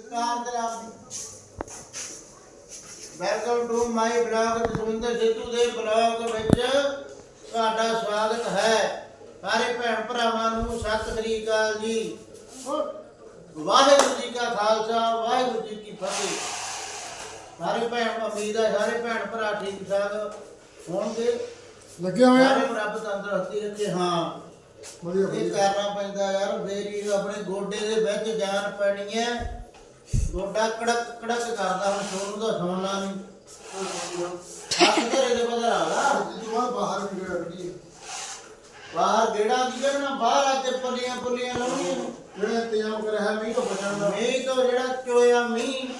ਕਾਰ ਜਨਾਬ ਦੀ। Welcome to my blog Jaswinder Sidhu ਦੇ blog ਵਿੱਚ ਤੁਹਾਡਾ ਸਵਾਗਤ ਹੈ। ਸਾਰੇ ਭੈਣ ਭਰਾਵਾਂ ਨੂੰ ਸਤਿ ਸ੍ਰੀ ਅਕਾਲ ਜੀ। ਵਾਹਿਗੁਰੂ ਜੀ ਕਾ ਖਾਲਸਾ ਵਾਹਿਗੁਰੂ ਜੀ ਕੀ ਫਤਿਹ। ਸਾਰੇ ਭੈਣ ਉਮੀਦ ਹੈ ਸਾਰੇ ਭੈਣ ਭਰਾ ਠੀਕ ਠਾਕ ਹੋਣਗੇ? ਲੱਗਿਆ ਹੋਇਆ ਸਾਰੇ ਰੱਬ ਤੰਦਰੁਸਤੀ ਰੱਖੇ ਹਾਂ। ਵਧੀਆ ਇਹ ਕਰਨਾ ਪੈਂਦਾ ਯਾਰ ਫੇਰ ਹੀ ਆਪਣੇ ਗੋਡੇ ਦੇ ਵਿੱਚ ਜਾਨ ਪੈਣੀ ਹੈ। ਗੋਡਾ ਕੜਕ ਕੜਕ ਕਰਦਾ ਹੁਣ ਸੋਨੂੰ ਦਾ ਸੌਣਾ ਨਹੀਂ। ਹੱਥ ਘਰੇ ਦੇ ਬਦਲ ਆਗਾ ਜੀ ਬਾਹਰ ਬਾਹਰ ਵੀ ਬਾਹਰ ਗੇੜਾ ਕੀ ਕਰਨਾ ਬਾਹਰ ਆ ਕੇ ਪੱਲੀਆਂ ਪੁੱਲੀਆਂ ਲਾਉਣੀਆਂ। ਨੇ। ਜਿਹੜਾ ਇੰਤਜ਼ਾਮ ਕਰਿਆ ਮੀਂਹ ਤੋਂ ਬਚਣ ਦਾ। ਮੀਂਹ ਤੋਂ ਜਿਹੜਾ ਚੋਇਆ ਮੀਂਹ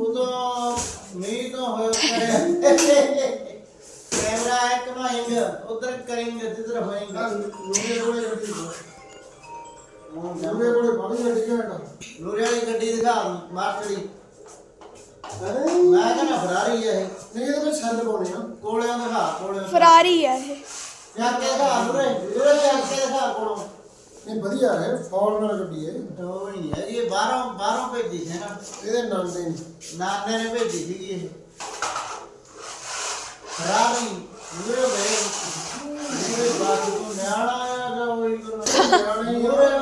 ਉਦੋਂ ਮੀਂਹ ਤੋਂ ਹੋਇਆ ਕੈਮਰਾ ਹੈ ਕਮਾਏਂਗਾ ਉਧਰ ਕरेंगे ਜਿੱਧਰ ਹੋਏਗਾ। ਲੋਰੇ ਲੋਰੇ ਗੱਡੀ ਲੋਰੇ ਕੋਲੇ ਬਾਹਰ ਗੱਡੀ ਘੰਟਾ ਲੋਰੇ ਵਾਲੀ ਗੱਡੀ ਦਿਖਾ ਮਾਰਕੜੀ। ਅਰੇ। ਮੈਂ ਕਹਿੰਦਾ ਫਰਾਰੀ ਹੈ ਇਹ। ਨਹੀਂ ਇਹਦੇ ਵਿੱਚ ਛੱਲ ਪਾਉਣੇ ਆ। ਕੋਲਿਆਂ ਦਿਖਾ ਕੋਲਿਆਂ ਫਰਾਰੀ ਹੈ ਇਹ। ਜਾ ਕੇ ਦਿਖਾ ਲੋਰੇ ਲੋਰੇ ਜਾ ਕੇ ਦਿਖਾ ਕੋਲੋਂ। ਨਹੀਂ ਵਧੀਆ ਹੈ ਫੋਰਨਰ ਗੱਡੀ ਹੈ ਦੋ ਨਹੀਂ ਹੈ ਇਹ ਬਾਹਰੋਂ ਬਾਹਰੋਂ ਭੇਜੀ ਸੀ ਨਾ। ਇਹਦੇ ਨਾਮ ਦੇ ਨਾਨੇ ਨੇ ਭੇਜੀ ਸੀਗੀ ਇਹ। ਫਰਾਰੀ ਲੋਰੇ ਵੇ ਲੋਰੇ ਬਾਤ ਤੋਂ ਨਿਆਣਾ ਆ ਜਾਂ ਉਹੀ ਨਿਆਣੇ ਹੀ ਆ। ਲੋਰੇ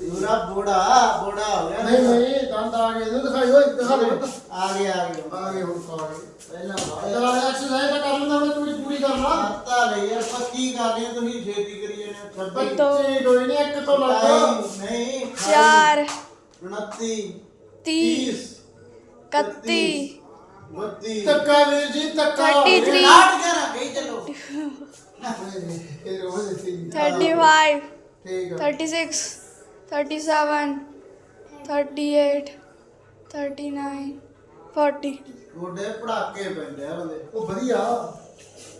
ਪੂਰਾ ਬੋੜਾ ਬੋੜਾ ਹੋ ਗਿਆ। ਨਹੀਂ ਨਹੀਂ ਦੰਦ ਆ ਗਏ ਇਹਨੂੰ ਦਿਖਾਈ ਓਏ ਦਿਖਾ ਦੇ। ਪੁੱਤ। ਆ ਗਿਆ ਆ ਗਿਆ ਆ ਗਏ ਹੁਣ ਗਏ। ਪਹਿਲਾਂ ਚਲ ਐਕਸਰਸਾਈਜ਼ ਤਾਂ ਕਰ ਲੈਂਦਾ ਮੈਂ ਤੂੰ ਪੂਰੀ ਕਰ ਲਾ। ਆਤਾ ਲੈ ਯਾਰ ਪੱਕੀ ਕਰ ਲਈ ਤੁਸੀਂ ਛੇਤੀ ਕਰੀ ਜਾਂਦੇ ਹੋ 26 ਦੋ। ਬੱਚੇ ਕੋਈ ਨਹੀਂ ਇੱਕ ਤੋਂ ਲੱਗ ਨਹੀਂ ਨਹੀਂ ਚਾਰ 29 ਤੀਹ 31 32 ਤੱਕਾ ਵੀਰ ਜੀ ਤੱਕਾ 33 ਆਠ ਗਿਆਰਾਂ ਕਹੀ ਚੱਲੋ। ਇਹ ਰੋਜ਼ ਦਿੱਤੀ 35 ਠੀਕ ਆ 36 37 38 39 40 ਗੋਡੇ ਪੜਾਕੇ ਪੈਂਦੇ ਆ ਬੰਦੇ ਉਹ ਵਧੀਆ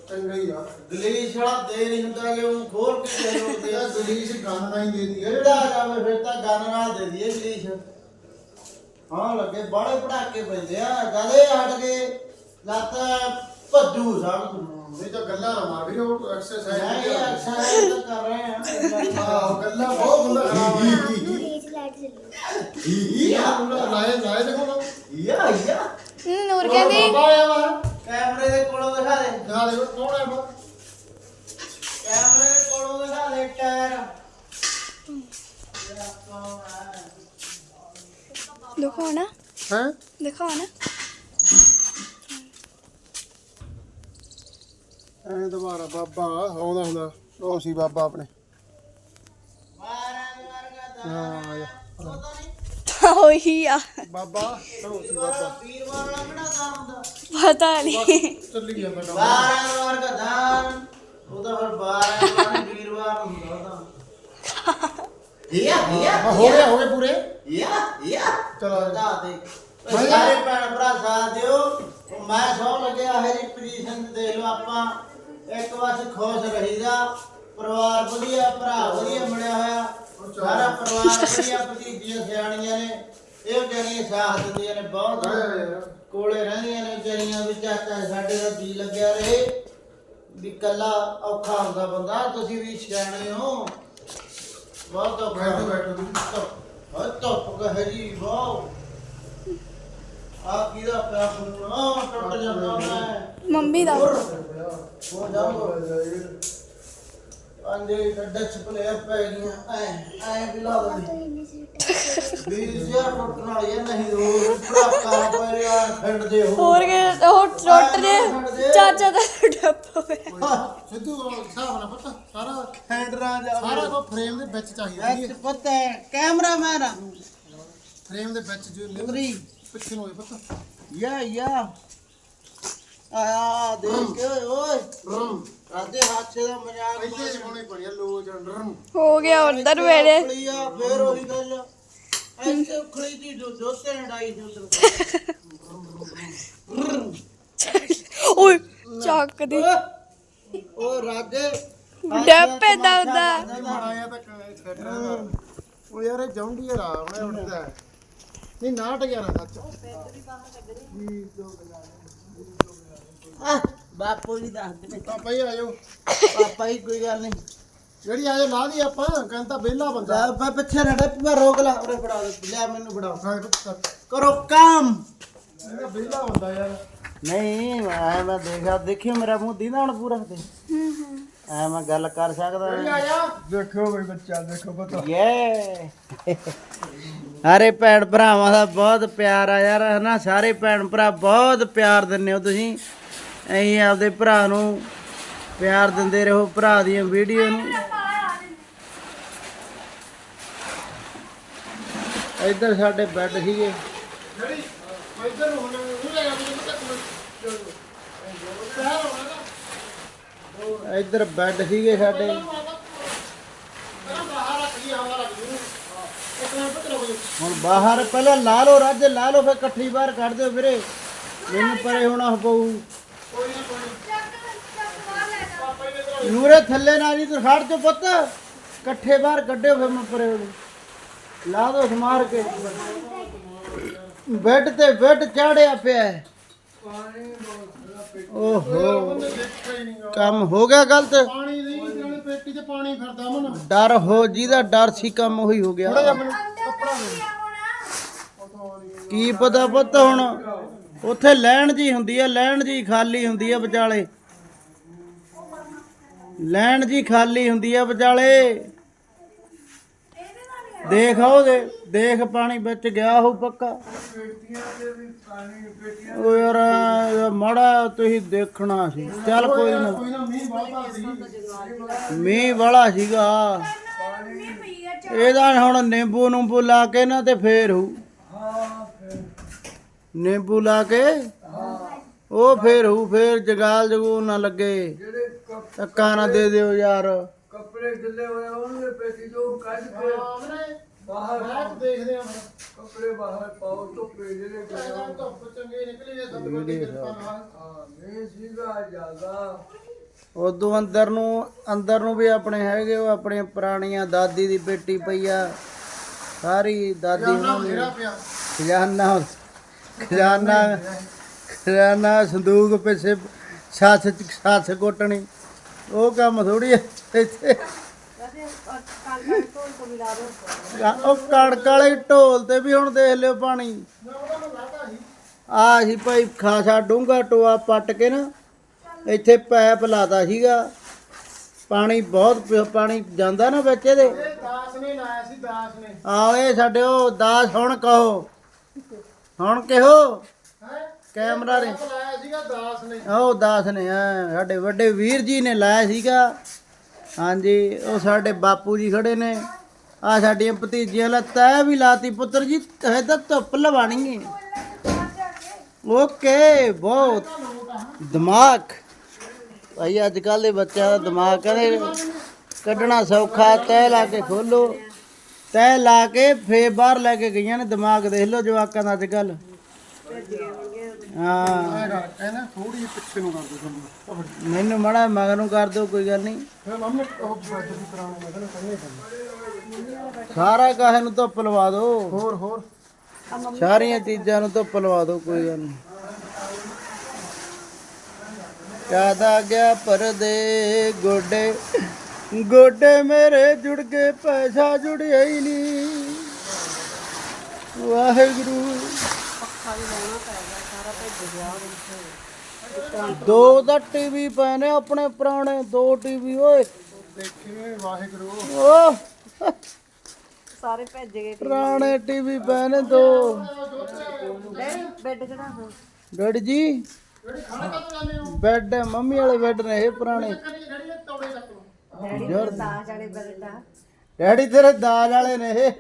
ਚੰਗਾ ਹੀ ਆ ਗਲੀਸ਼ ਵਾਲਾ ਦੇ ਨਹੀਂ ਹੁੰਦਾ ਕਿ ਉਹ ਖੋਲ ਕੇ ਦੇ ਦਿੰਦੇ ਇਹ ਆ ਗਲੀਸ਼ ਗੰਨ ਨਹੀਂ ਦੇਦੀ ਹੈ ਜਿਹੜਾ ਜਾਵੇ ਫਿਰ ਤਾਂ ਗਨ ਨਾਲ ਦੇ ਦਈਏ ਗਲੀਸ਼ ਹਾਂ ਲੱਗੇ ਬਾੜੇ ਪੜਾਕੇ ਪੈਂਦੇ ਆ ਗਲੇ ਹਟ ਗਏ ਲੱਤ ਭੱਜੂ ਸਭ ਨੂੰ ਨਹੀਂ ਤਾਂ ਗੱਲਾਂ ਨਾ ਮਾਰ ਵੀ ਉਹ ਐਕਸਰਸਾਈਜ਼ ਨਹੀਂ ਐਕਸਰਸਾਈਜ਼ ਤਾਂ ਕਰ ਰਹੇ ਆ ਆਹ ਗੱਲਾਂ ਬਹੁਤ ਬੰਦਾ ਖਰਾਬ ਹੈ ਯਾ ਲਾਏ ਲਾਏ ਦੇਖੋ ਨਾ। ਯਾ ਯਾ ਨੂਰ ਕਹਿੰਦੀ? ਬਾਬਾ ਆਇਆ ਵਾ। ਕੈਮਰੇ ਦੇ ਕੋਲੋਂ ਦਿਖਾ ਦੇ। ਦਿਖਾ ਦੇ ਕੌਣ ਹੈ ਬਾ ਕੈਮਰੇ ਦੇ ਕੋਲੋਂ ਦਿਖਾ ਦੇ ਟਾਇਰ। ਦਿਖਾਓ ਨਾ। ਹੈ? ਦਿਖਾਓ ਨਾ। ਐ ਦੁਬਾਰਾ ਬਾਬਾ ਆਉਂਦਾ ਹੁੰਦਾ ਉਹ ਸੀ ਬਾਬਾ ਆਪਣੇ। ਹਾਂ। ਆ ਜਾ। ਉਹੀ ਆ। ਬਾਬਾ ਉਹ ਸੀ ਬਾਬਾ। ਵੀਰਵਾਰ ਵਾਲਾ ਕਿਹੜਾ ਕੰਮ ਹੁੰਦਾ ਪਤਾ ਨਹੀਂ ਚੱਲੀ ਜਾਂਦਾ ਕੰਮ। ਬਾਰਾਂ ਦਾ ਦਾਨ ਉਹਦਾ ਫਿਰ ਬਾਰਾਂ ਵਾਰ ਵੀਰਵਾਰ ਹੁੰਦਾ ਉਹਦਾ ਯਾ ਹੋ ਗਏ ਹੋ ਗਏ ਪੂਰੇ। ਚਲੋ। ਸਾਰੇ ਭੈਣ ਭਰਾ ਸਾਥ ਦਿਓ। ਮੈਂ ਸੌ ਲੱਗਿਆ ਹੈ ਜੀ ਪੋਜੀਸ਼ਨ ਦੇਖ ਲਓ ਆਪਾਂ। ਇੱਕ ਵਾਰ ਖੁਸ਼ ਰਹੀਦਾ ਪਰਿਵਾਰ ਵਧੀਆ ਭਰਾ ਵਧੀਆ ਬਣਿਆ ਹੋਇਆ ਸਾਰਾ ਪਰਿਵਾਰ ਵਧੀਆ ਭਤੀਜੀਆਂ ਸਿਆਣੀਆਂ ਨੇ ਇਹ ਜਿਹੜੀਆਂ ਸਾਥ ਦਿੰਦੀਆਂ ਨੇ ਬਹੁਤ ਕੋਲੇ ਰਹਿੰਦੀਆਂ ਨੇ ਵਿਚਾਰੀਆਂ ਵੀ ਚਾਚਾ ਸਾਡੇ ਦਾ ਜੀ ਲੱਗਿਆ ਰਹੇ। ਵੀ ਕੱਲਾ ਔਖਾ ਹੁੰਦਾ ਬੰਦਾ ਤੁਸੀਂ ਵੀ ਸਿਆਣੇ ਹੋ। ਬਹੁਤ ਔਖਾ। ਬੈਠੋ ਬੈਠੋ ਤੁਸੀਂ। ਹਾਂ ਧੁੱਪ ਕਹੇ ਜੀ ਵਾਓ ਆ ਕਿਹਦਾ ਪਿਆ ਫੋਨ ਆ ਟੁੱਟ ਜਾਂਦਾ ਮੈਂ। ਮੰਮੀ ਦਾ। ਹੋ ਜਾਊਗਾ ਅੰਦੇ ਡੱਚ ਪਲੇ ਪੈ ਗਈਆਂ ਐ ਐ ਵੀ ਲਾ ਦਿੰਦੀ ਵੀਰ ਜੀ ਟੁੱਟਣ ਵਾਲੀ ਐ ਨਹੀਂ ਰੋਜ਼ ਭੜਾਕਾ ਪੈ ਰਿਹਾ ਖੰਡ ਦੇ ਹੋ ਹੋਰ ਕੇ ਉਹ ਟੁੱਟ ਜੇ ਚਾਚਾ ਦਾ ਡੱਪ ਹੋਇਆ। ਸਿੱਧੂ ਹਿਸਾਬ ਨਾਲ ਪਤਾ ਸਾਰਾ ਹੈਂਡਰਾਂ ਜਾ ਸਾਰਾ ਕੋ ਫਰੇਮ ਦੇ ਵਿੱਚ ਚਾਹੀਦਾ। ਵਿੱਚ ਪਤਾ ਹੈ ਕੈਮਰਾਮੈਨ ਫਰੇਮ ਦੇ ਵਿੱਚ ਜੋ ਲਿਵ ਉਤਰੀ ਪਿੱਛੇ ਹੋਏ ਪਤਾ। ਯਾ ਯਾ। ਆ ਦੇਖ ਕੇ ਓਏ। ਓਏ ਰਾਦੇ ਹਾਸੇ ਦਾ ਮਜ਼ਾਕ ਇੱਥੇ ਜਮਾਉਣੇ ਪੜਿਆ ਲੋ ਜੰਡਰਨ ਹੋ ਗਿਆ ਉਧਰ ਵੇਲੇ। ਉਖਲੀ ਆ ਫੇਰ ਉਹੀ ਗੱਲ। ਐਸੇ ਉਖਲੀ ਦੀ ਨੇ ਡਾਈ ਸੀ ਉਧਰ ਓਏ ਚੱਕਦੀ ਉਹ ਰਾਜੇ ਡੱਪ ਏਦਾਂ ਹੁੰਦਾ ਆਇਆ ਤਾਂ ਖੇਡਣਾ ਉਹ ਯਾਰ ਇਹ ਜੌਂਡੀਅਰ ਆ ਉਹਨੇ ਉੱਡਦਾ। ਹੈ। ਨਹੀਂ 911 ਸੱਚ। ਆ ਬਾਪੂ ਜੀ ਦੱਸ ਦੇ ਪਾਪਾ ਹੀ ਆਇਓ ਪਾਪਾ ਹੀ ਕੋਈ ਗੱਲ ਨਹੀਂ। ਜਿਹੜੀ ਆਜੇ ਲਾ ਦੀ ਆਪਾਂ ਕਹਿੰਦਾ ਵਿਹਲਾ ਬੰਦਾ। ਲੈ ਮੈਂ ਪਿੱਛੇ ਨਾ ਡੱਪਾ ਰੋਕ ਲਾ ਉਰੇ ਫੜਾ ਦੇ ਲੈ ਮੈਨੂੰ ਫੜਾ ਹਾਂ, ਇਹਦਾ ਕਰੋ ਕੰਮ। ਵਿਹਲਾ ਬੰਦਾ ਯਾਰ। ਨਹੀਂ ਐ ਮੈਂ ਦੇਖਿਆ ਦੇਖਿਓ ਮੇਰਾ ਮੂੰਹ ਦੀਦਾ ਹੁਣ ਪੂਰਾ ਤੇ ਐ ਮੈਂ ਗੱਲ ਕਰ ਸਕਦਾ। ਆਇਆ ਦੇਖੋ ਬਈ ਬੱਚਾ ਦੇਖੋ ਪਤਾ। ਯੇ ਸਾਰੇ ਭੈਣ ਭਰਾਵਾਂ ਦਾ ਬਹੁਤ ਪਿਆਰ ਆ ਯਾਰ ਹਨਾ? ਸਾਰੇ ਭੈਣ ਭਰਾ ਬਹੁਤ ਪਿਆਰ ਦਿੰਦੇ ਹੋ ਤੁਸੀਂ। ਐਂ ਆਪਦੇ ਭਰਾ ਨੂੰ ਪਿਆਰ ਦਿੰਦੇ ਰਹੋ, ਭਰਾ ਦੀਆਂ ਵੀਡੀਓ ਨੂੰ। ਇੱਧਰ ਸਾਡੇ ਬੈੱਡ ਸੀਗੇ। ਜਿਹੜੀ ਇੱਧਰ ਹੁਣ ਉਹ ਲੈ ਜਾਂਦੀ ਇੱਧਰ ਬੈੱਡ ਸੀਗੇ ਸਾਡੇ। ਹੁਣ ਬਾਹਰ ਪਹਿਲਾਂ ਲਾ ਲਓ, ਰੱਜ ਲਾ ਲਓ, ਫਿਰ ਇਕੱਠੀ ਬਾਹਰ ਕੱਢ ਦਿਓ ਵੀਰੇ। ਮੈਨੂੰ ਪਰੇ ਹੋਣਾ ਪਊ। ਨੂਰੇ ਥੱਲੇ ਨਾ ਜੀ ਤੂੰ ਖੜ ਚੋ ਪੁੱਤ। ਇਕੱਠੇ ਬਾਹਰ ਕੱਢਿਓ ਫਿਰ ਮੈਂ ਪਰੇ ਜਾਊਂ। ਲਾ ਦੋ ਸਮਾਰ ਕੇ। ਬੈੱਡ ਤੇ ਬੈੱਡ ਚਾੜਿਆ ਪਿਆ ਹੈ। ਓਹੋ। ਕੰਮ ਹੋ ਗਿਆ ਗਲਤ? ਪਾਣੀ ਦੀ ਨਾਲੇ ਪੇਟੀ 'ਚ ਪਾਣੀ ਫਿਰਦਾ ਮਨ ਡਰ ਹੋ ਜਿਹਦਾ ਡਰ ਸੀ ਕੰਮ ਉਹੀ ਹੋ ਗਿਆ। ਕੀ ਪਤਾ ਪੁੱਤ ਹੁਣ? ਉੱਥੇ ਲੈਣ ਜੀ ਹੁੰਦੀ ਆ, ਲੈਣ ਜੀ ਖਾਲੀ ਹੁੰਦੀ ਆ ਵਿਚਾਲੇ। ਲੈਣ ਜੀ ਖਾਲੀ ਹੁੰਦੀ ਆ ਵਿਚਾਲੇ। ਦੇਖ ਆਓ ਦੇਖ ਪਾਣੀ ਵਿੱਚ ਗਿਆ ਹੋ ਪੱਕਾ। ਉਹ ਯਾਰ, ਮਾੜਾ ਤੁਸੀਂ ਦੇਖਣਾ ਸੀ। ਚੱਲ ਕੋਈ ਨਾ। ਮੀਂਹ ਵਾਲਾ ਸੀਗਾ। ਇਹਦਾ ਹੁਣ ਨਿੰਬੂ ਨੂੰਬੂ ਲਾ ਕੇ ਨਾ ਤੇ ਫੇਰ ਹੋਊ। ਨਿੰਬੂ ਲਾ ਕੇ ਉਹ ਫੇਰ ਹੋਊ ਫੇਰ ਜਗਾਲ ਜਗੂ ਨਾ ਲੱਗੇ। ਧੱਕਾ ਨਾ ਦੇ ਦਿਓ ਯਾਰ। ਕੱਪੜੇ ਗਿੱਲੇ ਹੋਏ ਉਹਨੇ ਪੇਟੀ ਤੋਂ ਕੱਢ ਕੇ। ਬਾਹਰ ਬਾਹਰ ਦੇਖਦੇ ਆ ਕੱਪੜੇ ਬਾਹਰ ਪਾਓ ਧੁੱਪੇ ਜਿਹੜੇ ਗਏ ਧੁੱਪ ਚੰਗੀ ਨਿਕਲੀ ਜੇ ਸਭ ਦੀ ਕਿਰਪਾ ਨਾਲ। ਹਾਂ ਨਹੀਂ ਸੀਗਾ ਜ਼ਿਆਦਾ। ਉਦੋਂ ਅੰਦਰ ਨੂੰ ਅੰਦਰ ਨੂੰ ਵੀ ਆਪਣੇ ਹੈਗੇ ਉਹ ਆਪਣੀਆਂ ਪੁਰਾਣੀਆਂ ਦਾਦੀ ਦੀ ਪੇਟੀ ਪਈ ਆ। ਸਾਰੀ ਦਾਦੀ ਪਿਆ। ਖਜ਼ਾਨਾ। ਖਜ਼ਾਨਾ ਖਜ਼ਾਨਾ ਸੰਦੂਕ ਪਿੱਛੇ ਸੱਸ ਸੱਸ ਕੋਟਣੀ। ਉਹ ਕੰਮ ਥੋੜੀ ਇੱਥੇ। ਉਹ ਕਣਕ ਵਾਲੇ ਢੋਲ ਤੇ ਵੀ ਹੁਣ ਦੇਖ ਲਿਓ ਪਾਣੀ। ਆ ਸੀ ਭਾਈ ਖਾਸਾ ਡੂੰਗਾ ਟੋਆ ਪੱਟ ਕੇ ਨਾ ਇੱਥੇ ਪੈਪ ਲਾਤਾ ਸੀਗਾ। ਪਾਣੀ ਬਹੁਤ ਪਾਣੀ ਜਾਂਦਾ ਨਾ ਵਿੱਚ ਇਹਦੇ। ਇਹ ਦਾਸ ਨੇ ਲਾਇਆ ਸੀ ਦਾਸ ਨੇ। ਆਏ ਸਾਡੇ ਉਹ ਦਾਸ ਹੁਣ ਕਹੋ। ਹੁਣ ਕਿਹੋ? ਹੈ? ਕੈਮਰਾ ਨੇ ਲਾਇਆ ਸੀਗਾ ਦਾਸ ਨੇ। ਉਹ ਦਾਸ ਨੇ ਹਾਂ, ਸਾਡੇ ਵੱਡੇ ਵੀਰ ਜੀ ਨੇ ਲਾਇਆ ਸੀਗਾ। ਹਾਂਜੀ ਉਹ ਸਾਡੇ ਬਾਪੂ ਜੀ ਖੜੇ ਨੇ। ਆ ਸਾਡੀਆਂ ਭਤੀਜੀਆਂ ਲਾ ਤੈ ਵੀ ਲਾਤੀ ਪੁੱਤਰ ਜੀ ਇਹ ਤਾਂ ਧੁੱਪ ਲਵਾਣੀ ਹੈ ਓਕੇ ਬਹੁਤ ਦਿਮਾਗ। ਭਾਈ ਅੱਜ ਕੱਲ ਦੇ ਬੱਚਿਆਂ ਦਾ ਦਿਮਾਗ ਕਹਿੰਦੇ ਕੱਢਣਾ ਸੌਖਾ ਤੈ ਲਾ ਕੇ ਖੋਲੋ। ਤੈ ਲਾ ਕੇ ਫੇਰ ਬਾਹਰ ਲੈ ਕੇ ਗਈਆਂ ਨੇ, ਦਿਮਾਗ ਦੇਖ ਲਓ ਜਵਾਕਾਂ ਦਾ ਅੱਜ ਕੱਲ ਹਾਂ। ਕਹਿੰਦਾ ਥੋੜੀ ਜਿਹੀ ਪਿੱਛੇ ਨੂੰ ਕਰ ਦੇ ਤੁਹਾਨੂੰ ਮੈਨੂੰ ਮੜਾ ਮਗਰ ਨੂੰ ਕਰ ਦਿਓ, ਕੋਈ ਗੱਲ ਨਹੀਂ। ਫਿਰ ਮੰਮੀ ਉਹ ਬੈਠ ਕਰਾਉਣਾ ਮੈਂ ਕਹਿੰਦਾ ਕਰਨੀ ਪੈਂਦੀ ਸਾਰਾ ਕਾਹੇ ਨੂੰ ਧੁੱਪ ਲਵਾ ਦਿਓ ਹੋਰ ਹੋਰ ਸਾਰੀਆਂ ਚੀਜ਼ਾਂ ਨੂੰ ਧੁੱਪ ਲਵਾ ਦਿਓ ਕੋਈ ਗੱਲ ਨਹੀਂ। ਕਾਦਾ ਗਿਆ ਪਰਦੇ ਗੋਡੇ। ਗੋਡੇ ਮੇਰੇ ਜੁੜ ਕੇ ਪੈਸਾ ਜੁੜਿਆ ਹੀ ਨਹੀਂ ਵਾਹਿਗੁਰੂ। ਦੋ ਦਾ ਟੀਵੀ ਪਏ ਨੇ ਆਪਣੇ ਪੁਰਾਣੇ ਦੋ ਟੀਵੀ ਓਏ। ਦੇਖੇ ਵਾਹਿਗੁਰੂ ਓ। ਸਾਰੇ ਭੱਜ ਗਏ ਪੁਰਾਣੇ ਟੀਵੀ ਪਏ ਨੇ ਦੋ। ਬੈੱਡ ਕਿਹੜਾ ਹਾਂ ਡੈਡੀ ਜੀ ਬੈੱਡ ਮੰਮੀ ਵਾਲੇ ਬੈੱਡ ਨੇ ਇਹ ਪੁਰਾਣੇ। ਡੈਡੀ ਯਾਰ ਦਾਜ ਵਾਲੇ ਬੈੱਡ ਆ ਡੈਡੀ ਤੇਰੇ ਦਾਜ ਵਾਲੇ ਨੇ ਇਹ।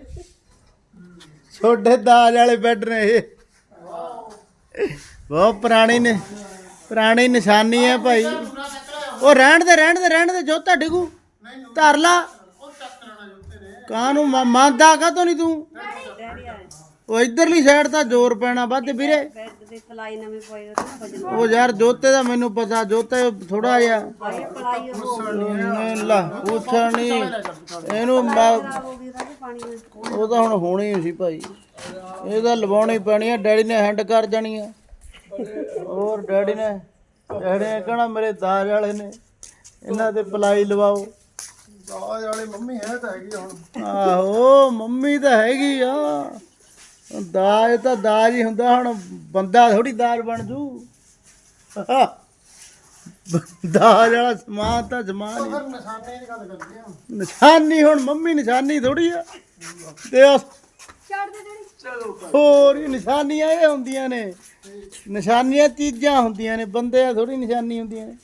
ਛੋਟੇ ਦਾਜ ਵਾਲੇ ਬੈੱਡ ਨੇ ਇਹ। ਬਹੁਤ ਪੁਰਾਣੀ ਨੇ ਪੁਰਾਣੀ ਨਿਸ਼ਾਨੀ ਹੈ ਭਾਈ। ਉਹ ਰਹਿਣ ਦੇ ਰਹਿਣ ਦੇ ਰਹਿਣ ਦੇ ਜੋਤਾ ਡਿਗੂ। ਨਹੀਂ ਨੂੰ ਧਰ ਲਾ ਉਹ ਚੱਕ ਲੈਣਾ ਜੁੱਤੇ ਨੇ ਕਾਹਨੂੰ ਮ- ਮੰਨਦਾ ਕਾ ਨਹੀਂ ਤੂੰ? ਉਹ ਇਧਰਲੀ ਸਾਈਡ ਤਾਂ ਜ਼ੋਰ ਪੈਣਾ ਵੱਧ ਵੀਰੇ। ਬੈੱਡ ਦੀ ਪਲਾਈ ਨਵੀਂ ਪਾਈ ਉਹਦੇ ਨਾਲ ਉਹ ਯਾਰ ਜੋਤੇ ਦਾ ਮੈਨੂੰ ਪਤਾ, ਜੋਤੇ ਥੋੜਾ ਜਿਹਾ। ਪਾਈ ਪਲਾਈ ਉਹ ਨਹੀਂ ਲਾ, ਪੁੱਛਣ ਇਹਨੂੰ ਮੈਂ ਹੋ ਗਈ ਰਾਜੇ ਪਾਣੀ ਨਾਲ ਉਹ ਤਾਂ ਹੁਣ ਹੋਣੀ ਹੀ ਸੀ ਭਾਈ। ਇਹ ਤਾਂ ਲਵਾਉਣੀ ਪੈਣੀ ਆ, ਡੈਡੀ ਨੇ ਹੈਂਡ ਕਰ ਜਾਣੀ ਆ। ਹੋਰ ਡੈਡੀ ਨੇ ਡੈਡੀ ਨੇ ਕਹਣਾ ਮੇਰੇ ਦਾਜ ਵਾਲੇ ਨੇ। ਇਹਨਾਂ ਤੇ ਪਲਾਈ ਲਵਾਓ। ਦਾਜ ਵਾਲੀ ਮੰਮੀ ਹੈ ਤਾਂ ਹੈਗੀ ਆ ਹੁਣ। ਆਹੋ ਮੰਮੀ ਤਾਂ ਹੈਗੀ ਆ। ਦਾਜ ਤਾਂ ਦਾਜ ਹੀ ਹੁੰਦਾ ਹੁਣ ਬੰਦਾ ਥੋੜੀ ਦਾਜ ਬਣ ਜੂ। ਦਾਜ ਵਾਲਾ ਸਮਾਨ ਤਾਂ ਸਮਾਨ ਹੀ। ਫਿਰ ਨਿਸ਼ਾਨੇ ਦੀ ਗੱਲ ਕਰਦੇ ਆ। ਨਿਸ਼ਾਨੀ ਹੁਣ ਮੰਮੀ ਨਿਸ਼ਾਨੀ ਥੋੜੀ ਆ। ਤੇ ਉਹ ਹੋਰ ਹੀ ਨਿਸ਼ਾਨੀਆਂ ਇਹ ਹੁੰਦੀਆਂ ਨੇ। ਨਿਸ਼ਾਨੀਆਂ ਚੀਜ਼ਾਂ ਹੁੰਦੀਆਂ ਨੇ ਬੰਦੇ ਆ ਥੋੜੀ ਨਿਸ਼ਾਨੀ ਹੁੰਦੀਆਂ ਨੇ।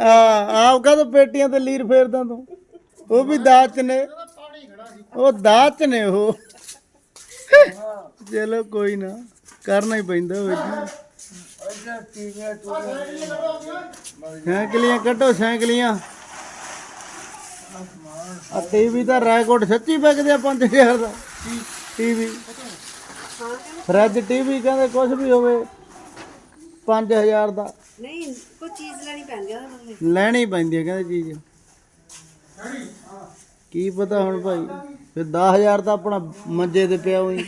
ਆ ਆਪ ਕਾ ਪੇਟੀਆਂ ਤੇ ਲੀਰ ਫੇਰਦਾ ਤੂੰ? ਉਹ ਵੀ ਦਾਤ ਚ ਨੇ। ਉਹ ਦਾਤ ਚ ਨੇ ਉਹ। ਚਲੋ ਕੋਈ ਨਾ ਕਰਨਾ ਹੀ ਪੈਂਦਾ ਤੂੰ ਸਾਈਕਲੀਆਂ ਕੱਢੋ ਸਾਈਕਲੀਆਂ। ਆ ਟੀਵੀ ਦਾ ਰੈਕੋਰਡ ਸੱਚੀ ਵਿਕਦੇ ਆ 5000 ਦਾ। ਟੀਵੀ ਫਰਿੱਜ ਟੀਵੀ ਕਹਿੰਦੇ ਕੁਝ ਵੀ ਹੋਵੇ 5000 ਦਾ। ਨਹੀਂ ਕੋਈ ਚੀਜ਼ ਲੈਣੀ ਪੈਂਦੀ ਆ ਉਹਦੇ ਬਦਲੇ ਲੈਣੀ ਪੈਂਦੀ ਹੈ ਕਹਿੰਦੇ ਚੀਜ਼। ਕੀ ਪਤਾ ਹੁਣ ਭਾਈ ਫਿਰ 10000 ਤਾਂ ਆਪਣਾ ਮੰਜੇ ਤੇ ਪਿਆ ਹੋਈ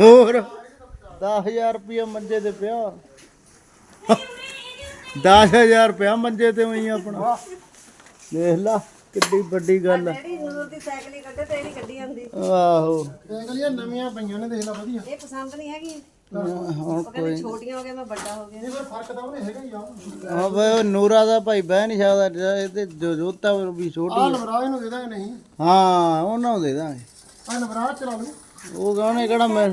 ਹੋਰ 10000 ਰੁਪਇਆ ਮੰਜੇ ਤੇ ਪਿਆ। 10000 ਰੁਪਇਆ ਮੰਜੇ ਤੇ ਹੋਈ ਆਪਣਾ। ਦੇਖ ਲਾ ਕਿੱਡੀ ਵੱਡੀ ਗੱਲ ਆ। ਡੈਡੀ ਨੂਰ ਦੀ ਸਾਈਕਲ ਹੀ ਕੱਢੇ ਤੇ ਇਹ ਨਹੀਂ ਕੱਢੀ ਜਾਂਦੀ। ਆਹੋ। ਸਾਈਕਲੀਆਂ ਨਵੀਆਂ ਪਈਆਂ ਨੇ ਦੇਖ ਲੈ ਵਧੀਆ। ਇਹ ਪਸੰਦ ਨਹੀਂ ਹੈਗੀ। ਹੁਣ ਕਹਿੰਦੇ ਛੋਟੀਆਂ ਹੋ ਗਈਆਂ ਮੈਂ ਵੱਡਾ ਹੋ ਗਿਆ। ਫਿਰ ਫ਼ਰਕ ਤਾਂ ਉਹਨੇ ਹੈਗਾ ਹੀ ਆ ਹਾਂ ਬਈ ਉਹ ਨੂਰਾ ਦਾ ਭਾਈ ਬਹਿ ਨਹੀਂ ਸਕਦਾ ਇਹ ਤੇ ਜੋ ਜੋਤਾ ਵੀ ਛੋਟੀ ਆ ਆ। ਨਵਰਾਜ ਨੂੰ ਦੇ ਦਾਂਗੇ ਨਹੀਂ। ਹਾਂ ਉਹਨਾਂ ਨੂੰ ਦੇ ਦਾਂਗੇ। ਆ ਨਵਰਾਜ ਚਲਾ ਲਓ ਉਹ ਕਹਣੇ ਕਿਹੜਾ ਮੈਂ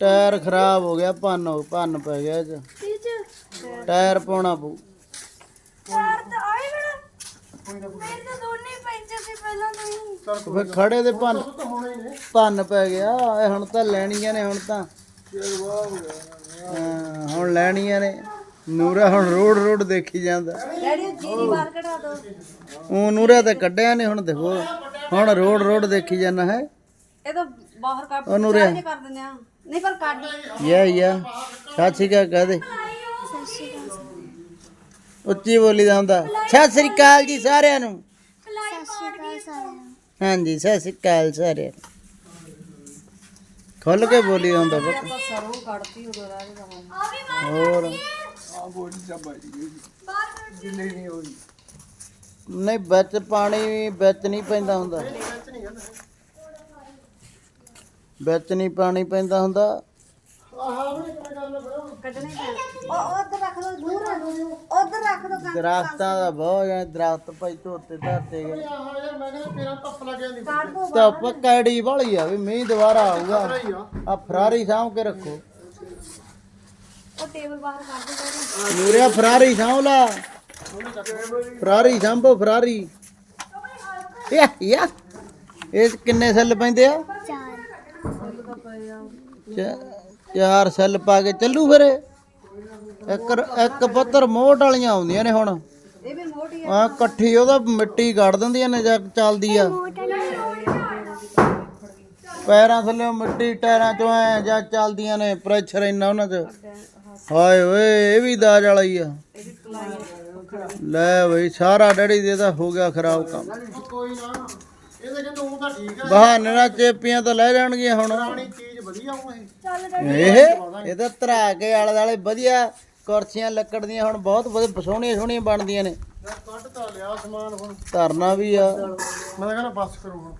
ਟਾਇਰ ਖਰਾਬ ਹੋ ਗਿਆ ਭੰਨ ਹੋ ਭੰਨ ਪੈ ਗਿਆ ਇਹ ਚ। ਟਾਇਰ ਪਾਉਣਾ ਪਊ। ਚਾਰ ਤਾਂ ਆਏ ਬੜਾ ਮੇਰੇ ਤਾਂ ਦੋਨੇ ਪੈਂਚਰ ਸੀ ਪਹਿਲਾਂ ਤੋਂ ਹੀ। ਫਿਰ ਖੜੇ ਦੇ ਭੰਨ ਭੰਨ ਪੈ ਗਿਆ ਇਹ ਹੁਣ ਤਾਂ ਲੈਣੀਆਂ ਨੇ ਹੁਣ ਤਾਂ। ਹਾਂ, ਹੁਣ ਲੈਣੀਆਂ ਨੇ। ਨੂਰਾ ਹੁਣ ਰੋਡ ਰੋਡ ਦੇਖੀ ਜਾਂਦਾ। ਡੈਡੀ ਉਹ ਜੀਰੀ ਬਾਹਰ ਕਢਾ ਦੋ। ਉਹ ਨੂਰਾ ਤਾਂ ਕੱਢਿਆ ਨਹੀਂ ਹੁਣ ਦੇਖੋ। ਹੁਣ ਰੋਡ ਰੋਡ ਦੇਖੀ ਜਾਂਦਾ ਹੈ। ਇਹ ਤਾਂ ਬਾਹਰ ਕੱਢ ਉਹਨੂੰ ਰਿਆ ਕਰ ਦਿੰਦੇ ਆ। ਨਹੀਂ ਪਰ ਕੱਢ ਯਾ ਯਾ। ਸਾਚੀ ਕਾ ਕਹਦੇ ਉੱਚੀ ਬੋਲੀ ਦਾ ਹੁੰਦਾ। ਸਤਿ ਸ੍ਰੀ ਅਕਾਲ ਜੀ ਸਾਰਿਆਂ ਨੂੰ। ਹਾਂਜੀ ਸਤਿ ਸ੍ਰੀ ਅਕਾਲ ਸਾਰਿਆਂ ਨੂੰ। ਖੁੱਲ ਕੇ ਬੋਲੀ ਦਾ ਹੁੰਦਾ ਪੁੱਤ। ਆਪਾਂ ਸਰੋਂ ਕੱਢਤੀ ਉਦੋਂ ਰਹਿ ਗਿਆ ਆ ਵੀ ਹੋਰ। ਆ। ਬੋਲੀ ਤਾਂ ਬਾਜੀ ਜਿੰਨੀ ਨਹੀਂ ਹੋਈ। ਨਹੀਂ ਵਿੱਚ ਪਾਣੀ ਵਿੱਚ ਨਹੀਂ ਪੈਂਦਾ ਹੁੰਦਾ। ਵਿੱਚ ਨਹੀਂ ਪਾਣੀ ਪੈਂਦਾ ਹੁੰਦਾ। ਕੱਢਣੇ ਪੈਣ ਉਹ ਉਧਰ ਰੱਖ ਦੋ ਦੂਰ ਉਧਰ ਰੱਖ ਦੋ ਕੰਨ ਦਰਖਤਾਂ ਦਾ ਬਹੁਤ ਹੈ ਦਰਖਤ ਭਾਈ ਧੋਤੇ ਧਰਤੇ ਗਏ। ਕੱਢ ਦੋ ਧੁੱਪ ਕੈੜੀ ਵਾਲੀ ਆ ਵੀ ਮੀਂਹ ਦੁਬਾਰਾ ਆਊਗਾ। ਆ ਫਰਾਰੀ ਸਾਂਭ ਕੇ ਰੱਖੋ। ਉਹ ਟੇਬਲ ਬਾਹਰ ਕੱਢ ਦੋ ਡੈਡੀ ਨੂਰਿਆ ਫਰਾਰੀ ਸਾਂਭ ਲਾ। ਫਰਾਰੀ ਸਾਂਭੋ ਫਰਾਰੀ। ਯਾ ਕਿੰਨੇ ਸੈੱਲ ਪੈਂਦੇ ਆ? ਚਾਰ। ਚਾਰ ਸੈੱਲ ਪਾ ਕੇ ਚੱਲੂ ਫਿਰ। ਇਹ? ਇੱਕ ਇੱਕ ਪੱਤਰ ਮੋਟ ਵਾਲੀਆਂ ਆਉਂਦੀਆਂ ਨੇ ਹੁਣ। ਇਹ ਵੀ ਮੋਟੀ ਆ ਇਕੱਠੀ ਉਹਦਾ ਮਿੱਟੀ ਕੱਢ ਦਿੰਦੀਆਂ ਨੇ ਜਦ ਚੱਲਦੀ ਆ। ਪੈਰਾਂ ਥੱਲੇ ਮਿੱਟੀ ਟਾਇਰਾਂ ਚੋਂ ਐ ਜਾਂ ਚੱਲਦੀਆਂ ਨੇ ਪ੍ਰੈਸ਼ਰ ਇੰਨਾ ਉਹਨਾਂ 'ਚ। ਹਾਏ ਓਏ ਇਹ ਵੀ ਦਾਜ ਵਾਲਾ ਹੀ ਆ। ਲੈ ਬਈ ਸਾਰਾ ਡੈਡੀ ਦੇ ਤਾਂ ਹੋ ਗਿਆ ਖਰਾਬ ਕੰਮ। ਕੋਈ ਨਾ ਇਹ ਤਾਂ ਕਹਿੰਦਾ ਉਹ ਤਾਂ ਠੀਕ ਆ। ਬਹਾਨੇ ਨਾਲ ਚੇਪੀਆਂ ਤਾਂ ਲੈ ਜਾਣਗੀਆਂ ਹੁਣ। ਪੁਰਾਣੀ ਚੀਜ਼ ਵਧੀਆ ਉਹ ਇਹ। ਇਹ ਇਹ ਤਾਂ ਧਰਾ ਕੇ ਆਲੇ ਦੁਆਲੇ ਵਧੀਆ ਕੁਰਸੀਆਂ ਲੱਕੜ ਦੀਆਂ ਹੁਣ ਬਹੁਤ ਵਧੀਆ ਸੋਹਣੀਆਂ ਸੋਹਣੀਆਂ ਬਣਦੀਆਂ ਨੇ। ਮੈਂ ਕੱਢ ਤਾਂ ਲਿਆ ਸਮਾਨ ਹੁਣ। ਧਰਨਾ ਵੀ ਆ। ਮੈਂ ਤਾਂ ਕਹਿੰਦਾ ਬਸ ਕਰੋ ਹੁਣ।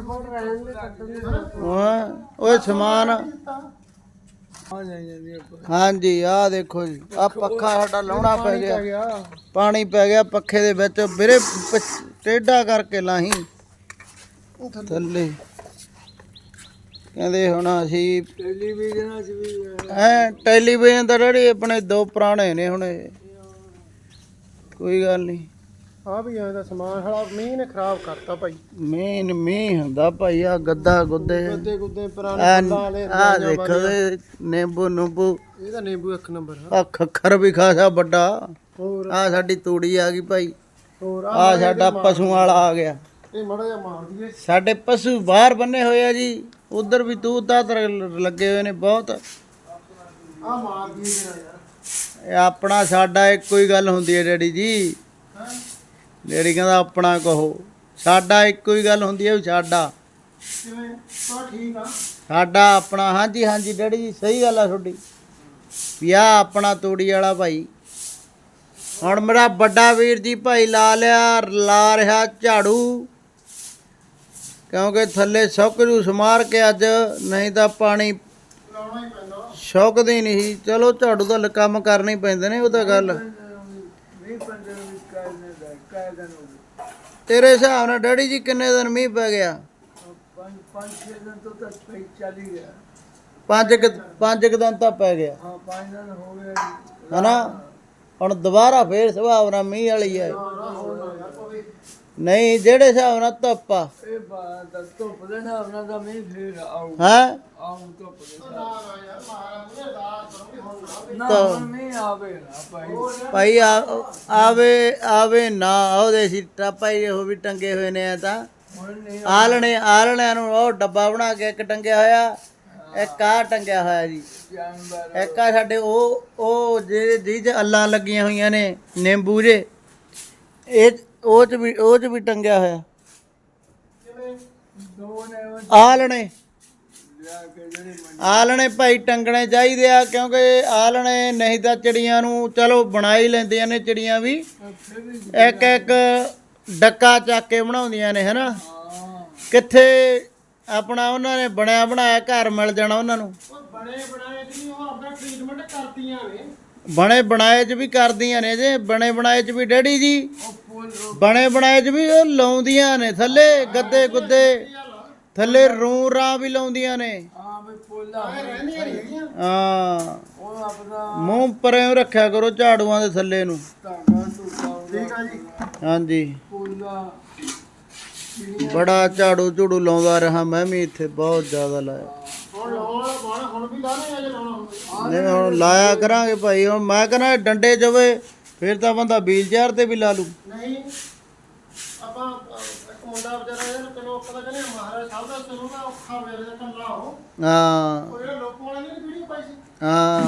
ਹੁਣ ਰਹਿਣ ਦੇ ਕੱਢਣ ਹਾਂ ਓਏ ਸਮਾਨ। ਆ ਜਾਈ ਜਾਂਦੀ ਆ ਹਾਂਜੀ ਆਹ ਦੇਖੋ ਜੀ ਆ ਪੱਖਾ ਸਾਡਾ ਲਾਉਣਾ ਪੈ ਗਿਆ। ਪਾਣੀ ਪੈ ਗਿਆ ਪੱਖੇ ਦੇ ਵਿੱਚ ਵੀਰੇ ਟੇਢਾ ਕਰਕੇ ਲਾਹੀਂ। ਥੱਲੇ। ਕਹਿੰਦੇ ਹੁਣ ਅਸੀਂ ਟੈਲੀਵਿਜ਼ਨਾਂ 'ਚ ਵੀ ਐ ਟੈਲੀਵਿਜ਼ਨ ਤਾਂ ਡੈਡੀ ਆਪਣੇ ਦੋ ਪੁਰਾਣੇ ਨੇ ਹੁਣ ਇਹ। ਕੋਈ ਗੱਲ ਨਹੀਂ। ਆ ਵੀ ਐਂ ਦਾ ਸਮਾਨ ਹਲਾ ਮੀਂਹ ਨੇ ਖਰਾਬ ਕਰਤਾ ਭਾਈ। ਮੀਂਹ ਮੀਂਹ ਹੁੰਦਾ ਭਾਈ ਆ ਗੱਦਾ ਗੁੱਦੇ। ਗੁੱਦੇ ਗੁੱਦੇ ਪੁਰਾਣੇ ਆ ਫੁੱਲਾਂ ਵਾਲੇ ਆ ਦੇਖੋ ਇਹ ਨਿੰਬੂ ਨੂੰਬੂ। ਇਹਦਾ ਨਿੰਬੂ ਇੱਕ ਨੰਬਰ ਆ। ਆ ਖੱਖਰ ਵੀ ਖਾਸਾ ਵੱਡਾ। ਹੋਰ। ਆ ਸਾਡੀ ਤੂੜੀ ਆ ਗਈ ਭਾਈ। ਹੋਰ ਆ ਸਾਡਾ ਪਸ਼ੂ ਵਾਲਾ ਆ ਗਿਆ। ਇਹ ਮੜਾ ਜਿਹਾ ਮਾਰ ਦਈਏ। ਸਾਡੇ ਪਸ਼ੂ ਬਾਹਰ ਬੰਨੇ ਹੋਏ ਆ ਜੀ। ਉਧਰ ਵੀ ਤੂੰ ਤਾਂ ਲੱਗੇ ਹੋਏ ਨੇ ਬਹੁਤ। ਆ ਮਾਰ ਇਹ ਆਪਣਾ ਸਾਡਾ ਇੱਕੋ ਹੀ ਗੱਲ ਹੁੰਦੀ ਹੈ ਡੈਡੀ ਜੀ। ਡੈਡੀ ਕਹਿੰਦਾ ਆਪਣਾ ਕਹੋ। ਸਾਡਾ ਇੱਕੋ ਹੀ ਗੱਲ ਹੁੰਦੀ ਹੈ ਵੀ ਸਾਡਾ। ਕਿਵੇਂ ਤਾਂ ਠੀਕ ਆ ਸਾਡਾ ਆਪਣਾ, ਹਾਂਜੀ ਹਾਂਜੀ, ਡੈਡੀ ਜੀ, ਸਹੀ ਗੱਲ ਆ ਤੁਹਾਡੀ। ਵੀ ਆ ਆਪਣਾ ਤੋੜੀ ਵਾਲਾ ਭਾਈ। ਹੁਣ ਮੇਰਾ ਵੱਡਾ ਵੀਰ ਜੀ ਭਾਈ ਲਾ ਲਿਆ, ਲਾ ਰਿਹਾ ਝਾੜੂ। ਕਿਉਂਕਿ ਥੱਲੇ ਸੁੱਕ ਜੂ ਸਮਾਰ ਕੇ ਅੱਜ, ਨਹੀਂ ਤਾਂ ਪਾਣੀ ਲਾਉਣਾ ਹੀ ਪੈਂਦਾ ਸੁੱਕਦੀ ਨਹੀਂ ਸੀ। ਚਲੋ ਝਾੜੂ ਤਾਂ ਕੰਮ ਕਰਨੇ ਪੈਂਦੇ ਨੇ, ਉਹ ਤਾਂ ਗੱਲ। ਤੇਰੇ ਹਿਸਾਬ ਨਾਲ ਡੈਡੀ ਜੀ ਕਿੰਨੇ ਦਿਨ ਮੀਂਹ ਪੈ ਗਿਆ? ਪੰਜ ਪੰਜ ਛੇ ਦਿਨ ਤੋਂ ਤੱਕ ਪਈ ਚੱਲੀ ਗਿਆ ਪੰਜ ਕੁ ਪੰਜ ਕੁ ਦਿਨ ਤਾਂ ਪੈ ਗਿਆ। ਹਾਂ ਪੰਜ ਦਿਨ ਹੋ ਗਏ ਹਨਾ? ਹੁਣ ਦੁਬਾਰਾ ਫੇਰ ਸੁਭਾਵਨਾ ਮੀਂਹ ਵਾਲੀ ਹੈ। ਨਹੀਂ ਜਿਹੜੇ ਹਿਸਾਬ ਨਾਲ ਧੁੱਪ ਆ। ਇਹ ਬਾਤ ਦਾ ਧੁੱਪ ਦੇ ਨਾਲ ਉਹਨਾਂ ਦਾ ਮੀਂਹ ਫੇਰ ਆਉ ਹੈ? ਆਉ ਧੁੱਪ ਦੇ ਨਾਲ। ਨਾ ਨਾ ਯਾਰ ਮਾਰਾ ਮੁਝੇ ਅਰਦਾਸ ਕਰੋ ਵੀ ਹੁਣ ਨਾ ਨਾ ਹੁਣ ਮੀਂਹ ਆਵੇ ਨਾ ਭਾਈ। ਭਾਈ ਆ- ਆਵੇ ਆਵੇ ਨਾ ਉਹਦੇ ਸੀ ਟਾਪਾਈ ਉਹ ਵੀ ਟੰਗੇ ਹੋਏ ਨੇ ਆ ਤਾਂ। ਹੁਣ ਨਹੀਂ ਆਲਣੇ ਆਲਣਿਆਂ ਨੂੰ ਉਹ ਡੱਬਾ ਬਣਾ ਕੇ ਇੱਕ ਟੰਗਿਆ ਹੋਇਆ ਇੱਕ ਆ ਟੰਗਿਆ ਹੋਇਆ ਜੀ। ਜਾਨਵਰ। ਇੱਕ ਆ ਸਾਡੇ ਉਹ ਉਹ ਜਿਹੜੇ ਜਿਹਦੇ ਅੱਲਾਂ ਲੱਗੀਆਂ ਹੋਈਆਂ ਨੇ ਨਿੰਬੂ ਜੇ। ਇਹ ਉਹ ਚ ਵੀ, ਉਹ ਚ ਵੀ ਟੰਗਿਆ ਹੋਇਆ। ਦੋ ਨੇ ਉਹ ਆਲਣੇ। ਲਿਆ ਕੇ ਜਿਹੜੇ ਆਲਣੇ ਭਾਈ ਟੰਗਣੇ ਚਾਹੀਦੇ ਆ, ਕਿਉਂਕਿ ਆਲਣੇ ਨਹੀਂ ਤਾਂ ਚਿੜੀਆਂ ਨੂੰ, ਚਲੋ ਬਣਾ ਹੀ ਲੈਂਦੀਆਂ ਨੇ ਚਿੜੀਆਂ ਵੀ। ਫਿਰ ਵੀ ਇੱਕ ਇੱਕ ਡੱਕਾ ਚੱਕ ਕੇ ਬਣਾਉਂਦੀਆਂ ਨੇ, ਹਨਾ। ਹਾਂ ਕਿੱਥੇ ਆਪਣਾ ਉਹਨਾਂ ਨੇ ਬਣਿਆ ਬਣਾਇਆ, ਘਰ ਮਿਲ ਜਾਣਾ ਉਹਨਾਂ ਨੂੰ। ਉਹ ਬਣੇ ਬਣਾਏ ਜੀ ਉਹ ਆਪਣਾ ਟ੍ਰੀਟਮੈਂਟ ਕਰਤੀਆਂ ਨੇ। ਬਣੇ ਬਣਾਏ ਚ ਵੀ ਕਰਦੀਆਂ ਨੇ ਜੇ, ਬਣੇ ਬਣਾਏ ਚ ਵੀ ਡੈਡੀ ਜੀ। ਬਣੇ ਬਣਾਏ ਚ ਵੀ ਉਹ ਲਾਉਂਦੀਆਂ ਨੇ ਥੱਲੇ ਗੱਦੇ ਗੁੱਦੇ। ਥੱਲੇ ਰੂ ਰਾਂ ਵੀ ਲਾਉਂਦੀਆਂ ਨੇ। ਹਾਂ। ਮੂੰਹ ਪਰੇ ਰੱਖਿਆ ਕਰੋ ਝਾੜੂਆਂ ਦੇ ਥੱਲੇ ਨੂੰ। ਠੀਕ ਆ ਜੀ ਹਾਂਜੀ। ਬੜਾ ਝਾੜੂ ਝੂੜੂ ਲਾਉਂਦਾ ਰਹਾ, ਮੈਂ ਵੀ ਇੱਥੇ ਬਹੁਤ ਜ਼ਿਆਦਾ ਲਾਇਆ ਹੁਣ ਲਾਉਣ ਵਾਲਾ ਬਾਣਾ ਹੁਣ ਵੀ ਲਾਣੇ ਆ ਜੇ ਲਾਉਣਾ ਹੁੰਦਾ ਨਹੀਂ ਹੁਣ ਲਾਇਆ ਕਰਾਂਗੇ ਭਾਈ ਹੁਣ ਮੈਂ ਕਹਿੰਦਾ ਡੰਡੇ ਜਵੇ ਫਿਰ ਤਾਂ ਬੰਦਾ ਵੀਲ ਚੇਅਰ ਤੇ ਵੀ ਲਾ ਲੂ ਨਹੀਂ ਆਪਾਂ ਅਹ, ਇੱਕ ਮੁੰਡਾ ਵਿਚਾਰਾ ਇਹਨੂੰ ਚਲੋ ਆਪਾਂ ਤਾਂ ਕਹਿੰਦੇ ਆ, ਮਹਾਰਾਜ ਸਾਹਿਬ ਦਾ ਚਲੋ ਨਾ ਔਖਾ ਵੇਲੇ ਦਾ ਕੰਲਾ ਹੋ ਹਾਂ। ਉਹ ਜਿਹੜਾ ਲੋਕਾਂ ਵਾਲੇ ਨੇ ਵੀਡੀਓ ਪਾਈ ਸੀ। ਹਾਂ।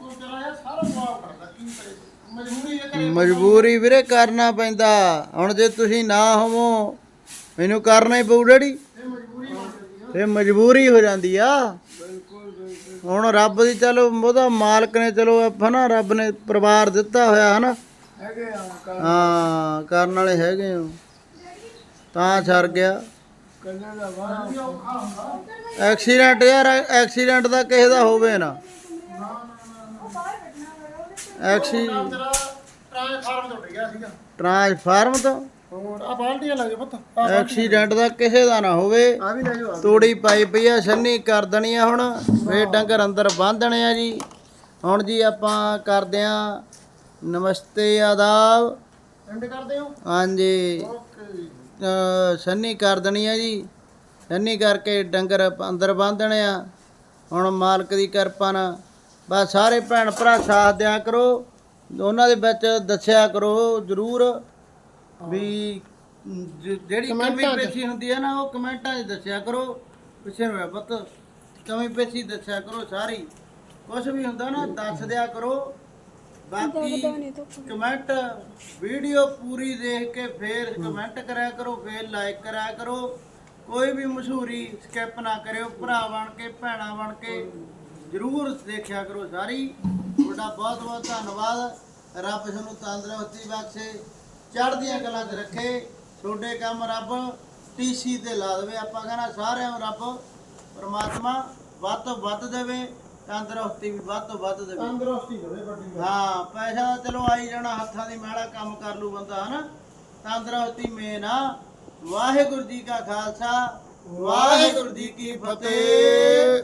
ਉਹ ਵਿਚਾਰਾ ਯਾਰ ਸਾਰਾ ਜਵਾਬ ਕਰਦਾ ਕੀ ਕਰੇ। ਮਜਬੂਰੀ ਇਹ ਕਰੇ। ਮਜਬੂਰੀ ਵੀਰੇ ਕਰਨਾ ਪੈਂਦਾ। ਹੁਣ ਜੇ ਤੁਸੀਂ ਨਾ ਹੋਵੋ ਮੈਨੂੰ ਕਰਨਾ ਹੀ ਪਊ ਡੈਡੀ। ਤੇ ਮਜਬੂਰੀ ਹੋ ਜਾਂਦੀ ਆ। ਹੁਣ ਰੱਬ ਦੀ ਚਲੋ ਉਹਦਾ ਮਾਲਕ ਨੇ ਚਲੋ ਹਨਾ ਰੱਬ ਨੇ ਪਰਿਵਾਰ ਦਿੱਤਾ ਹੋਇਆ ਹਨਾ? ਹੈਗੇ ਆ ਹਾਂ ਕਰਨ ਵਾਲੇ ਹੈਗੇ ਹੋ ਤਾਂ ਛਰ ਗਿਆ। ਕੰਨਾਂ ਦਾ ਵਾਹ ਔਖਾ ਹੁੰਦਾ। ਐਕਸੀਡੈਂਟ ਯਾਰ ਐਕਸੀਡੈਂਟ ਦਾ ਕਿਸੇ ਦਾ ਹੋਵੇ ਨਾ। ਐਕਸੀ ਤੇਰਾ ਟ੍ਰਾਂਸਫਾਰਮ ਤੋਂ ਡਿੱਗਿਆ ਸੀਗਾ। ਟ੍ਰਾਂਸਫਾਰਮ ਤੋਂ? ਹੋਰ ਆ ਬਾਲਟੀਆਂ ਲੱਗੇ ਪੁੱਤ। ਐਕਸੀਡੈਂਟ ਦਾ ਕਿਸੇ ਦਾ ਨਾ ਹੋਵੇ। ਆ ਵੀ ਲੈ ਜਾਓ ਤੂੜੀ ਪਾਈ ਪਈ ਆ ਛੰਨੀ ਕਰ ਦੇਣੀ ਆ ਹੁਣ। ਫੇਰ ਡੰਗਰ ਅੰਦਰ ਬੰਨ੍ਹ ਦੇਣੇ ਆ ਜੀ। ਹੁਣ ਜੀ ਆਪਾਂ ਕਰਦੇ ਆ ਨਮਸਤੇ ਆਦਾਬ। ਐਂਡ ਕਰਦੇ ਹੋ। ਹਾਂਜੀ। ਓਕੇ ਛੰਨੀ ਕਰ ਦੇਣੀ ਆ ਜੀ। ਛੰਨੀ ਕਰਕੇ ਡੰਗਰ ਅੰਦਰ ਬੰਨ੍ਹ ਦੇਣੇ ਆ। ਹੁਣ ਮਾਲਕ ਦੀ ਕਿਰਪਾ ਨਾਲ। ਬਸ ਸਾਰੇ ਭੈਣ ਭਰਾ ਸਾਥ ਦਿਆ ਕਰੋ। ਉਹਨਾਂ ਦੇ ਵਿੱਚ ਦੱਸਿਆ ਕਰੋ ਜਰੂਰ। ਵੀ ਜ- ਜਿਹੜੀ ਕਮੀ ਕਮੈਂਟਾਂ 'ਚ। ਪੇਸ਼ੀ ਹੁੰਦੀ ਹੈ ਨਾ ਉਹ ਕਮੈਂਟਾਂ 'ਚ ਦੱਸਿਆ ਕਰੋ ਪਿੱਛੇ ਨੂੰ ਪੁੱਤ। ਕਮੀ ਪੇਸ਼ੀ ਦੱਸਿਆ ਕਰੋ ਸਾਰੀ। ਕੁਝ ਵੀ ਹੁੰਦਾ ਨਾ ਦੱਸ ਦਿਆ ਕਰੋ। ਬਾਕੀ ਕਮੈਂਟ ਵੀਡੀਓ ਪੂਰੀ ਦੇਖ ਕੇ ਫੇਰ ਕਮੈਂਟ ਕਰਿਆ ਕਰੋ ਫੇਰ ਲਾਈਕ ਕਰਿਆ ਕਰੋ। ਕੋਈ ਵੀ ਮਸ਼ਹੂਰੀ ਸਕਿਪ ਨਾ ਕਰਿਓ ਭਰਾ ਬਣ ਕੇ ਭੈਣਾ ਬਣ ਕੇ ਜਰੂਰ ਦੇਖਿਆ ਕਰੋ ਸਾਰੀ। ਤੁਹਾਡਾ ਬਹੁਤ ਬਹੁਤ ਧੰਨਵਾਦ। ਰੱਬ ਤੁਹਾਨੂੰ ਤੰਦਰੁਸਤੀ ਬਖਸ਼ੇ। ਚੜ੍ਹਦੀਆਂ ਕਲਾਂ 'ਚ ਰੱਖੇ। ਤੁਹਾਡੇ ਕੰਮ ਰੱਬ ਟੀਸੀ ਤੇ ਲਾ ਦੇਵੇ। ਆਪਾਂ ਕਹਿੰਦਾ ਸਾਰਿਆਂ ਨੂੰ ਰੱਬ ਪਰਮਾਤਮਾ ਵੱਧ ਤੋਂ ਵੱਧ ਦੇਵੇ ਤੰਦਰੁਸਤੀ ਵੀ ਵੱਧ ਤੋਂ ਵੱਧ ਦੇਵੇ। ਤੰਦਰੁਸਤੀ ਹੋਵੇ ਵੱਡੀ ਹਾਂ ਪੈਸਾ ਤਾਂ ਚਲੋ ਆਈ ਜਾਣਾ ਹੱਥਾਂ ਦੀ ਮੈਲਾ ਕੰਮ ਕਰ ਲੂ ਬੰਦਾ ਹਨਾ? ਤੰਦਰੁਸਤੀ ਮੇਨ ਆ। ਵਾਹਿਗੁਰੂ ਜੀ ਕਾ ਖਾਲਸਾ ਵਾਹਿਗੁਰੂ ਜੀ ਕੀ ਫਤਿਹ।